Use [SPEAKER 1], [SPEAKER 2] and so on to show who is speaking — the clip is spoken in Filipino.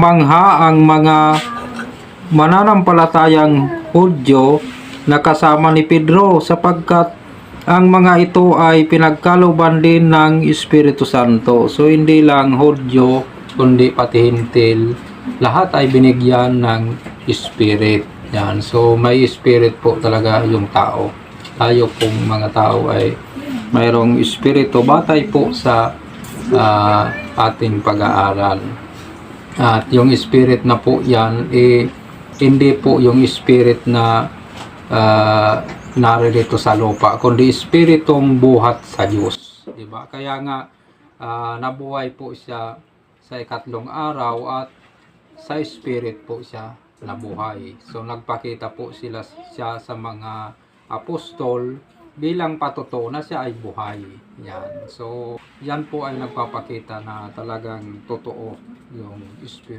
[SPEAKER 1] Mangha ang mga mananampalatayang Hudyo na kasama ni Pedro sapagkat ang mga ito ay pinagkaluban din ng Espiritu Santo. So hindi lang Hudyo kundi pati hintil. Lahat ay binigyan ng Spirit. Yan. So may Spirit po talaga yung tao. Tayo pong mga tao ay mayroong Espiritu batay po sa ah, ating pag-aaral. At yung spirit na po yan, eh, hindi po yung spirit na ah, naririto sa lupa, kundi spiritong buhat sa Diyos. Diba? Kaya nga, ah, nabuhay po siya sa ikatlong araw at sa spirit po siya nabuhay. So nagpakita po sila siya sa mga apostol bilang patotoo na siya ay buhay. Yan. So yan po ay nagpapakita na talagang totoo yung spirit